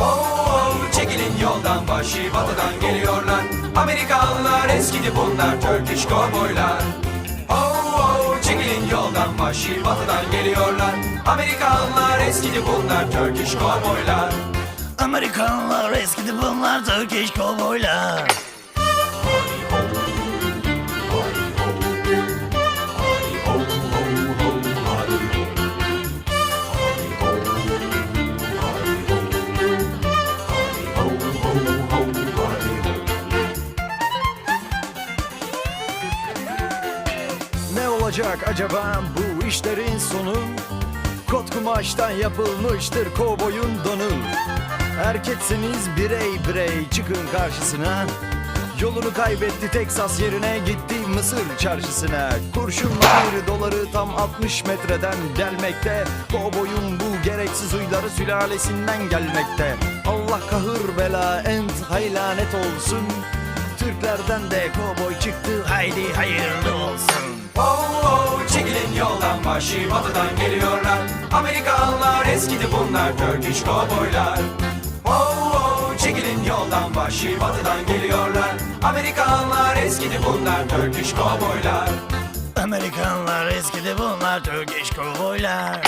Oh, çekilin yoldan vahşi batıdan geliyorlar. Amerikalılar eskidi bunlar Turkish kovboylar Oh, oh, çekilin yoldan vahşi batıdan geliyorlar. Amerikalılar eskidi bunlar Turkish kovboylar Amerikanlar eskidi bunlar Turkish kovboylar. Olacak acaba bu işlerin sonu? Kot kumaştan yapılmıştır kovboyun donu. Erkekseniz birey birey çıkın karşısına. Yolunu kaybetti Teksas yerine gitti Mısır çarşısına. Kurşunla bir doları tam 60 metreden gelmekte. Kovboyun bu gereksiz huyları sülalesinden gelmekte. Allah kahır bela ent haylanet olsun Türklerden de kovboy çıktı haydi hayırlı olsun. Oh, oh, çekilin yoldan vahşi batıdan geliyorlar. Amerikalılar eskidi bunlar Turkish kovboylar Oh, oh, çekilin yoldan vahşi batıdan geliyorlar. Amerikalılar eskidi bunlar Turkish kovboylar Amerikanlar eskidi bunlar Turkish kovboylar.